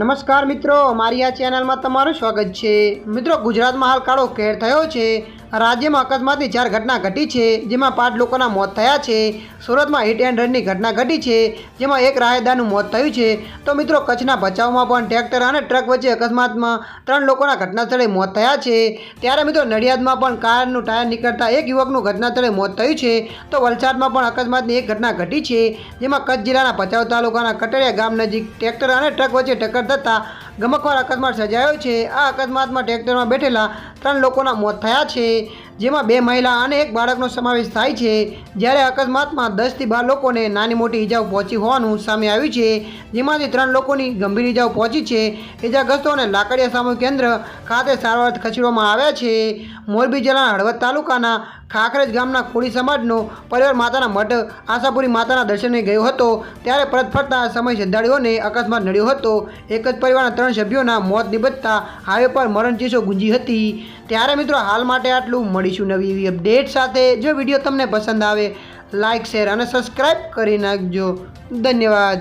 નમસ્કાર મિત્રો, મારી આ ચેનલમાં તમારું સ્વાગત છે. મિત્રો, ગુજરાતમાં હાલ કાળો કેર થયો છે. રાજ્યમાં અકસ્માતની ચાર ઘટના ઘટી છે, જેમાં પાંચ લોકોના મોત થયા છે. સુરતમાં હિટ એન્ડ રનની ઘટના ઘટી છે, જેમાં એક રાહદારનું મોત થયું છે. તો મિત્રો, કચ્છના ભચાઉમાં પણ ટ્રેક્ટર અને ટ્રક વચ્ચે અકસ્માતમાં ત્રણ લોકોના ઘટના સ્થળે મોત થયા છે. ત્યારે મિત્રો, નડિયાદમાં પણ કારનું ટાયર નીકળતા એક યુવકનું ઘટના સ્થળે મોત થયું છે. તો વલસાડમાં પણ અકસ્માતની એક ઘટના ઘટી છે, જેમાં કચ્છ જિલ્લાના ભચાઉ તાલુકાના કટરિયા ગામ નજીક ટ્રેક્ટર અને ટ્રક વચ્ચે ટક્કર થતાં ગમકવાર અકસ્માત સર્જાયો છે. આ અકસ્માતમાં ટ્રેક્ટરમાં બેઠેલા ત્રણ લોકોના મોત થયા છે. જેમાં બે મહિલા અને એક બાળકનો સમાવેશ થાય છે. જ્યારે અકસ્માતમાં દસથી બાર લોકોને નાની મોટી ઈજાઓ પહોંચી હોવાનું સામે આવ્યું છે. જેમાંથી ત્રણ લોકોની ગંભીર ઈજાઓ પહોંચી છે. ઇજાગ્રસ્તોને લાકડિયા સામૂહિક કેન્દ્ર ખાતે સારવાર ખસેડવામાં આવ્યા છે. મોરબી જિલ્લાના હળવદ તાલુકાના ખાખરેજ ગામના કોળી સમાજનો પરિવાર માતાના મઢ આશાપુરી માતાના દર્શને ગયો હતો, ત્યારે પરત ફરતા સમય શ્રદ્ધાળુઓને અકસ્માત નડ્યો હતો. એક જ પરિવારના ત્રણ સભ્યોના મોત નિબજતા હાઈવે પર મરણચીસો ગુંજી હતી. ત્યારે મિત્રો હાલ માટે આટલું. મળીશું નવી એવી અપડેટ સાથે. જો વીડિયો તમને પસંદ આવે લાઇક શેર અને સબસ્ક્રાઈબ કરી નાખજો. ધન્યવાદ.